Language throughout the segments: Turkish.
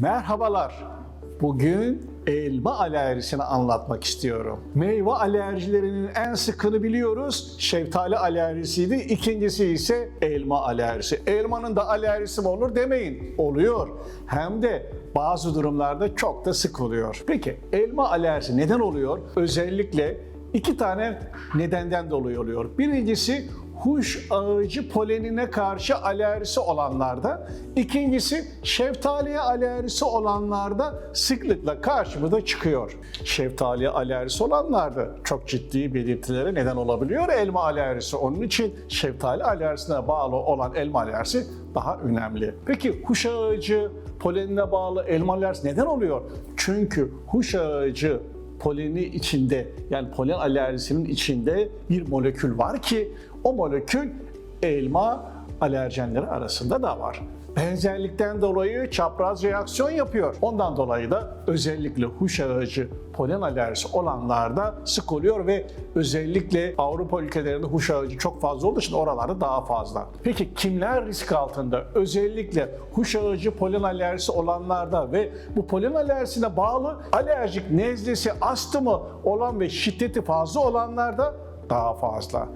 Merhabalar. Bugün elma alerjisini anlatmak istiyorum. Meyve alerjilerinin en sıkını biliyoruz. Şeftali alerjisiydi. İkincisi ise elma alerjisi. Elmanın da alerjisi mi olur demeyin. Oluyor. Hem de bazı durumlarda çok da sık oluyor. Peki elma alerjisi neden oluyor? Özellikle iki tane nedenden dolayı oluyor. Birincisi huş ağacı polenine karşı alerjisi olanlarda, ikincisi şeftaliye alerjisi olanlarda sıklıkla karşımıza çıkıyor. Şeftaliye alerjisi olanlarda çok ciddi belirtilere neden olabiliyor elma alerjisi. Onun için şeftali alerjisine bağlı olan elma alerjisi daha önemli. Peki huş ağacı polenine bağlı elma alerjisi neden oluyor? Çünkü huş ağacı poleni içinde yani polen alerjisinin içinde bir molekül var ki o molekül elma alerjenleri arasında da var. Benzerlikten dolayı çapraz reaksiyon yapıyor. Ondan dolayı da özellikle huş ağacı polen alerjisi olanlarda sık oluyor ve özellikle Avrupa ülkelerinde huş ağacı çok fazla olduğu için oralarda daha fazla. Peki kimler risk altında? Özellikle huş ağacı polen alerjisi olanlarda ve bu polen alerjisine bağlı alerjik nezlesi, astımı olan ve şiddeti fazla olanlarda daha fazla.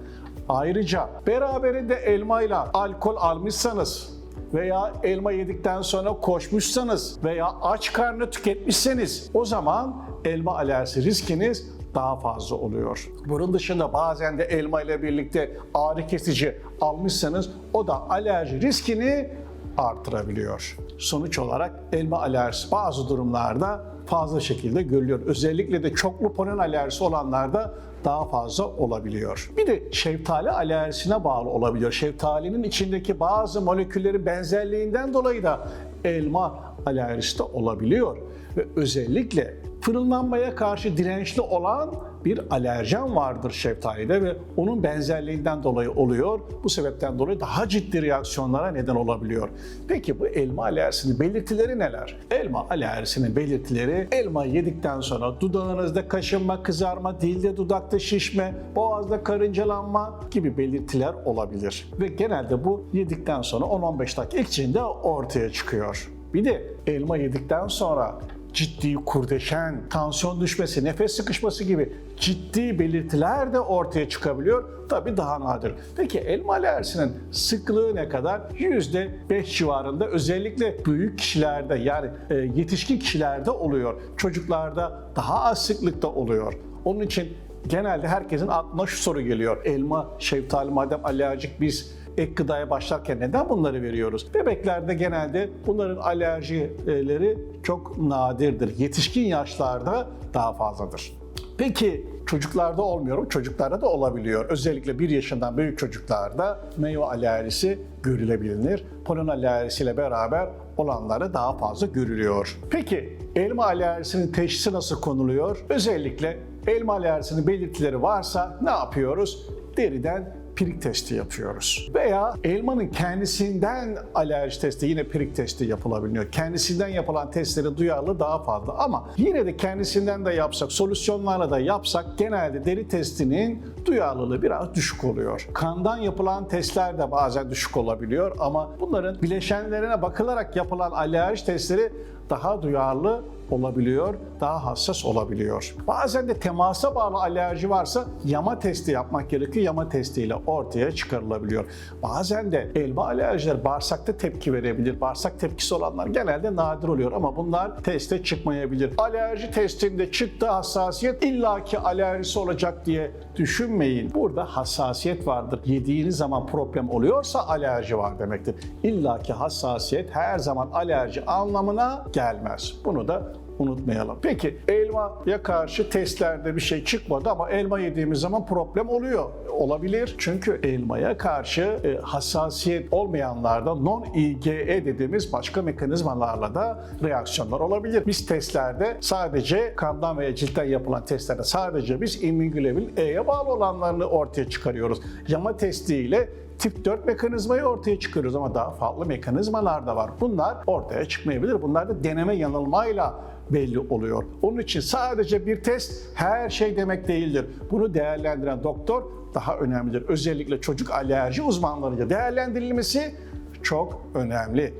Ayrıca beraberinde elmayla alkol almışsanız veya elma yedikten sonra koşmuşsanız veya aç karnı tüketmişseniz o zaman elma alerjisi riskiniz daha fazla oluyor. Bunun dışında bazen de elma ile birlikte ağrı kesici almışsanız o da alerji riskini artırabiliyor. Sonuç olarak elma alerjisi bazı durumlarda fazla şekilde görülüyor. Özellikle de çoklu polen alerjisi olanlarda daha fazla olabiliyor. Bir de şeftali alerjisine bağlı olabiliyor. Şeftalinin içindeki bazı moleküllerin benzerliğinden dolayı da elma alerjisi de olabiliyor. Ve özellikle fırınlanmaya karşı dirençli olan bir alerjen vardır şeftalide ve onun benzerliğinden dolayı oluyor. Bu sebepten dolayı daha ciddi reaksiyonlara neden olabiliyor. Peki bu elma alerjisinin belirtileri neler? Elma alerjisinin belirtileri elma yedikten sonra dudağınızda kaşınma, kızarma, dilde dudakta şişme, boğazda karıncalanma gibi belirtiler olabilir. Ve genelde bu yedikten sonra 10-15 dakika içinde ortaya çıkıyor. Bir de elma yedikten sonra ciddi kurdeşen, tansiyon düşmesi, nefes sıkışması gibi ciddi belirtiler de ortaya çıkabiliyor. Tabi daha nadir. Peki elma alerjisinin sıklığı ne kadar? %5 civarında özellikle büyük kişilerde yani e, yetişkin kişilerde oluyor. Çocuklarda daha az sıklıkta oluyor. Onun için genelde herkesin aklına şu soru geliyor. Elma, şeftali madem alerjik biz ek gıdaya başlarken neden bunları veriyoruz? Bebeklerde genelde bunların alerjileri çok nadirdir. Yetişkin yaşlarda daha fazladır. Peki çocuklarda olmuyor, çocuklarda da olabiliyor. Özellikle 1 yaşından büyük çocuklarda meyve alerjisi görülebilir. Polen alerjisiyle beraber olanları daha fazla görülüyor. Peki elma alerjisinin teşhisi nasıl konuluyor? Özellikle elma alerjisinin belirtileri varsa ne yapıyoruz? Deriden pirik testi yapıyoruz. Veya elmanın kendisinden alerji testi yine pirik testi yapılabiliyor. Kendisinden yapılan testlerin duyarlılığı daha fazla ama yine de kendisinden de yapsak, solüsyonlarla da yapsak genelde deri testinin duyarlılığı biraz düşük oluyor. Kandan yapılan testler de bazen düşük olabiliyor ama bunların bileşenlerine bakılarak yapılan alerji testleri daha duyarlı olabiliyor, daha hassas olabiliyor. Bazen de temasa bağlı alerji varsa yama testi yapmak gerekiyor. Yama testiyle ortaya çıkarılabiliyor. Bazen de elma alerjileri bağırsakta tepki verebilir. Bağırsak tepkisi olanlar genelde nadir oluyor ama bunlar teste çıkmayabilir. Alerji testinde çıktı hassasiyet illaki alerjisi olacak diye düşünmeyin. Burada hassasiyet vardır. Yediğiniz zaman problem oluyorsa alerji var demektir. İllaki hassasiyet her zaman alerji anlamına gelmez. Bunu da unutmayalım. Peki elmaya karşı testlerde bir şey çıkmadı ama elma yediğimiz zaman problem oluyor. Olabilir. Çünkü elmaya karşı e, hassasiyet olmayanlarda non-IgE dediğimiz başka mekanizmalarla da reaksiyonlar olabilir. Biz testlerde sadece kandan veya ciltten yapılan testlerde sadece biz immünoglobulin E'ye bağlı olanlarını ortaya çıkarıyoruz. Yama testiyle tip 4 mekanizmayı ortaya çıkarıyoruz ama daha farklı mekanizmalar da var. Bunlar ortaya çıkmayabilir. Bunlar da deneme yanılmayla belli oluyor. Onun için sadece bir test her şey demek değildir. Bunu değerlendiren doktor daha önemlidir. Özellikle çocuk alerji uzmanlarıyla değerlendirilmesi çok önemli.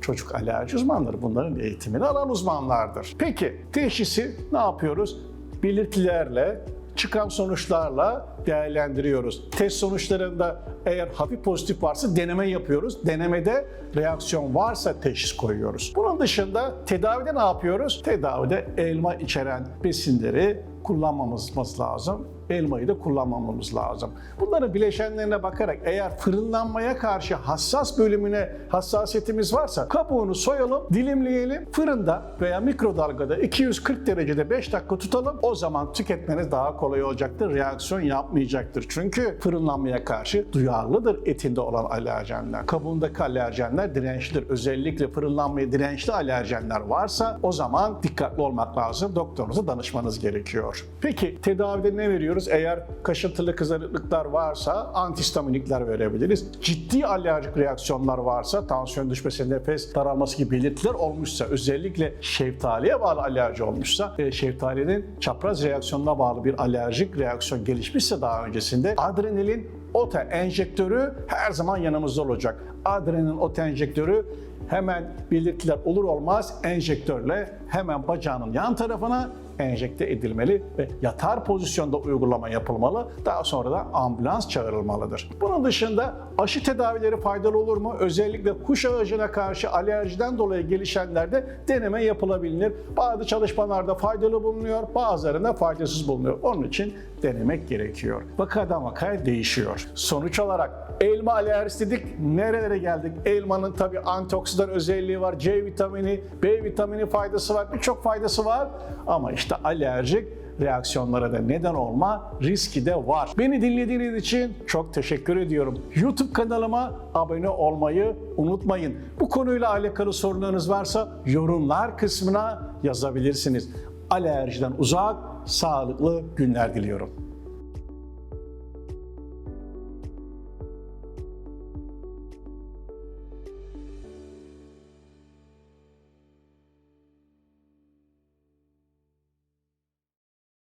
Çocuk alerji uzmanları bunların eğitimini alan uzmanlardır. Peki teşhisi ne yapıyoruz? Belirtilerle, çıkan sonuçlarla değerlendiriyoruz. Test sonuçlarında eğer hafif pozitif varsa deneme yapıyoruz. Denemede reaksiyon varsa teşhis koyuyoruz. Bunun dışında tedavide ne yapıyoruz? Tedavide elma içeren besinleri kullanmamamız lazım. Elmayı da kullanmamamız lazım. Bunların bileşenlerine bakarak eğer fırınlanmaya karşı hassas bölümüne hassasiyetimiz varsa kabuğunu soyalım, dilimleyelim, fırında veya mikrodalgada 240 derecede 5 dakika tutalım. O zaman tüketmeniz daha kolay olacaktır. Reaksiyon yapmayacaktır. Çünkü fırınlanmaya karşı duyarlıdır etinde olan alerjenler. Kabuğundaki alerjenler dirençlidir. Özellikle fırınlanmaya dirençli alerjenler varsa o zaman dikkatli olmak lazım. Doktorunuza danışmanız gerekiyor. Peki tedavide ne veriyoruz? Eğer kaşıntılı kızarıklıklar varsa antihistaminikler verebiliriz. Ciddi alerjik reaksiyonlar varsa, tansiyon düşmesi, nefes daralması gibi belirtiler olmuşsa, özellikle şeftaliye bağlı alerji olmuşsa, e, şeftalinin çapraz reaksiyonuna bağlı bir alerjik reaksiyon gelişmişse daha öncesinde adrenalin ota enjektörü her zaman yanımızda olacak. Adrenalin ota enjektörü hemen belirtiler olur olmaz enjektörle hemen bacağının yan tarafına enjekte edilmeli ve yatar pozisyonda uygulama yapılmalı. Daha sonra da ambulans çağrılmalıdır. Bunun dışında aşı tedavileri faydalı olur mu? Özellikle kuş ağacına karşı alerjiden dolayı gelişenlerde deneme yapılabilir. Bazı çalışmalarda faydalı bulunuyor, bazılarında faydasız bulunuyor. Onun için denemek gerekiyor. Vakadan vakaya değişiyor. Sonuç olarak elma alerjisi dedik. Nerelere geldik? Elmanın tabii antioksidan özelliği var. C vitamini, B vitamini faydası var. Birçok faydası var. Ama işte alerjik reaksiyonlara da neden olma riski de var. Beni dinlediğiniz için çok teşekkür ediyorum. YouTube kanalıma abone olmayı unutmayın. Bu konuyla alakalı sorunlarınız varsa yorumlar kısmına yazabilirsiniz. Alerjiden uzak, sağlıklı günler diliyorum.